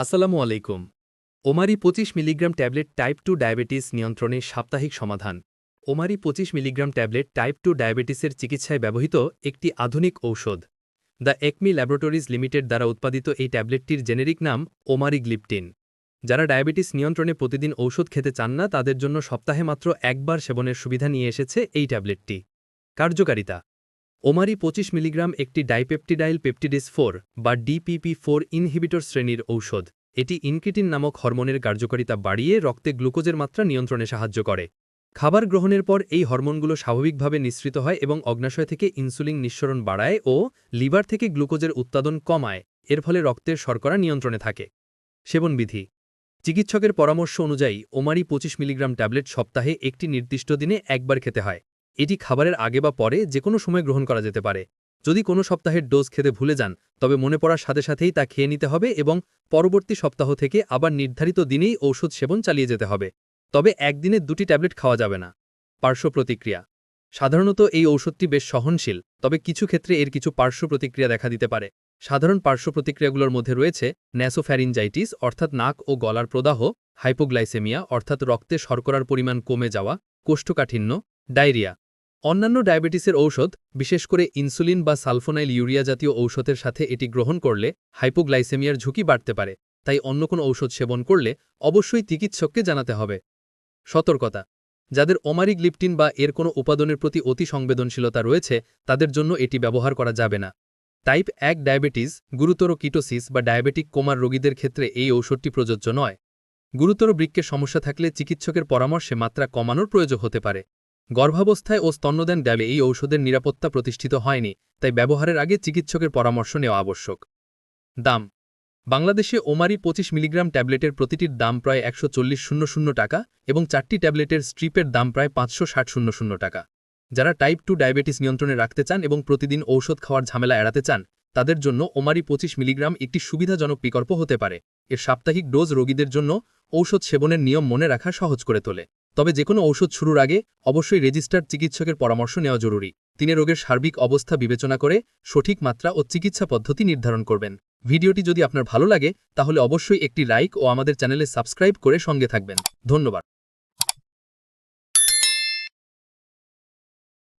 আসসালামু আলাইকুম। ওমারি পঁচিশ milligram tablet type two diabetes নিয়ন্ত্রণে সাপ্তাহিক সমাধান। ওমারি পঁচিশ মিলিগ্রাম ট্যাবলেট টাইপ টু ডায়াবেটিসের চিকিৎসায় ব্যবহৃত একটি আধুনিক ঔষধ। দ্য একমি ল্যাবরেটরিজ লিমিটেড দ্বারা উৎপাদিত এই ট্যাবলেটটির জেনেরিক নাম ওমারি গ্লিপটিন যারা ডায়াবেটিস নিয়ন্ত্রণে প্রতিদিন ঔষধ খেতে চান না, তাদের জন্য সপ্তাহে মাত্র একবার সেবনের সুবিধা নিয়ে এসেছে এই ট্যাবলেটটি। কার্যকারিতা ওমারি পঁচিশ মিলিগ্রাম একটি ডাইপেপটিডাইল পেপটিডিস ফোর বা ডিপিপি ফোর ইনহিবিটর শ্রেণির ঔষধ। এটি ইনকিটিন নামক হরমোনের কার্যকারিতা বাড়িয়ে রক্তে গ্লুকোজের মাত্রা নিয়ন্ত্রণে সাহায্য করে। খাবার গ্রহণের পর এই হরমোনগুলো স্বাভাবিকভাবে নিঃসৃত হয় এবং অগ্নাশয় থেকে ইনসুলিন নিঃসরণ বাড়ায় ও লিভার থেকে গ্লুকোজের উৎপাদন কমায়, এর ফলে রক্তের শর্করা নিয়ন্ত্রণে থাকে। সেবনবিধি। চিকিৎসকের পরামর্শ অনুযায়ী, ওমারি পঁচিশ মিলিগ্রাম ট্যাবলেট সপ্তাহে একটি নির্দিষ্ট দিনে একবার খেতে হয়। এটি খাবারের আগে বা পরে যে কোনো সময় গ্রহণ করা যেতে পারে। যদি কোনো সপ্তাহের ডোজ খেতে ভুলে যান, তবে মনে পড়ার সাথে সাথেই তা খেয়ে নিতে হবে এবং পরবর্তী সপ্তাহ থেকে আবার নির্ধারিত দিনেই ঔষধ সেবন চালিয়ে যেতে হবে। তবে একদিনে দুটি ট্যাবলেট খাওয়া যাবে না। পার্শ্ব প্রতিক্রিয়া। সাধারণত এই ঔষধটি বেশ সহনশীল, তবে কিছু ক্ষেত্রে এর কিছু পার্শ্ব প্রতিক্রিয়া দেখা দিতে পারে। সাধারণ পার্শ্ব প্রতিক্রিয়াগুলোর মধ্যে রয়েছে ন্যাসোফ্যারিনজাইটিস, অর্থাৎ নাক ও গলার প্রদাহ, হাইপোগ্লাইসেমিয়া, অর্থাৎ রক্তে শর্করার পরিমাণ কমে যাওয়া, কোষ্ঠকাঠিন্য, ডায়রিয়া। অন্যান্য ডায়াবেটিসের ঔষধ, বিশেষ করে ইনসুলিন বা সালফোনাইল ইউরিয়া জাতীয় ঔষধের সাথে এটি গ্রহণ করলে হাইপোগ্লাইসেমিয়ার ঝুঁকি বাড়তে পারে, তাই অন্য কোনো ঔষধ সেবন করলে অবশ্যই চিকিৎসককে জানাতে হবে। সতর্কতা, যাদের অমারিক লিপটিন বা এর কোনো উপাদানের প্রতি অতি সংবেদনশীলতা রয়েছে, তাদের জন্য এটি ব্যবহার করা যাবে না। টাইপ এক ডায়াবেটিস গুরুতর কিটোসিস বা ডায়াবেটিক কোমার রোগীদের ক্ষেত্রে এই ঔষধটি প্রযোজ্য নয়। গুরুতর বৃক্কের সমস্যা থাকলে চিকিৎসকের পরামর্শে মাত্রা কমানোর প্রয়োজন হতে পারে। গর্ভাবস্থায় ও স্তন্যদান দেবে এই ঔষধের নিরাপত্তা প্রতিষ্ঠিত হয়নি, তাই ব্যবহারের আগে চিকিৎসকের পরামর্শ নেওয়া আবশ্যক। দাম। বাংলাদেশে ওমারি পঁচিশ মিলিগ্রাম ট্যাবলেটের প্রতিটির দাম প্রায় একশো শূন্য টাকা এবং চারটি ট্যাবলেটের স্ট্রিপের দাম প্রায় পাঁচশো শূন্য টাকা। যারা টাইপ টু ডায়াবেটিস নিয়ন্ত্রণে রাখতে চান এবং প্রতিদিন ঔষধ খাওয়ার ঝামেলা এড়াতে চান, তাদের জন্য ওমারি পঁচিশ মিলিগ্রাম একটি সুবিধাজনক বিকল্প হতে পারে। এর সাপ্তাহিক ডোজ রোগীদের জন্য ঔষধ সেবনের নিয়ম মনে রাখা সহজ করে তোলে। তবে যে কোনো ঔষধ শুরুর আগে অবশ্যই রেজিস্টার্ড চিকিৎসকের পরামর্শ নেওয়া জরুরি। তিনি রোগের সার্বিক অবস্থা বিবেচনা করে সঠিক মাত্রা ও চিকিৎসা পদ্ধতি নির্ধারণ করবেন। ভিডিওটি যদি আপনার ভালো লাগে, তাহলে অবশ্যই একটি লাইক ও আমাদের চ্যানেলে সাবস্ক্রাইব করে সঙ্গে থাকবেন। ধন্যবাদ।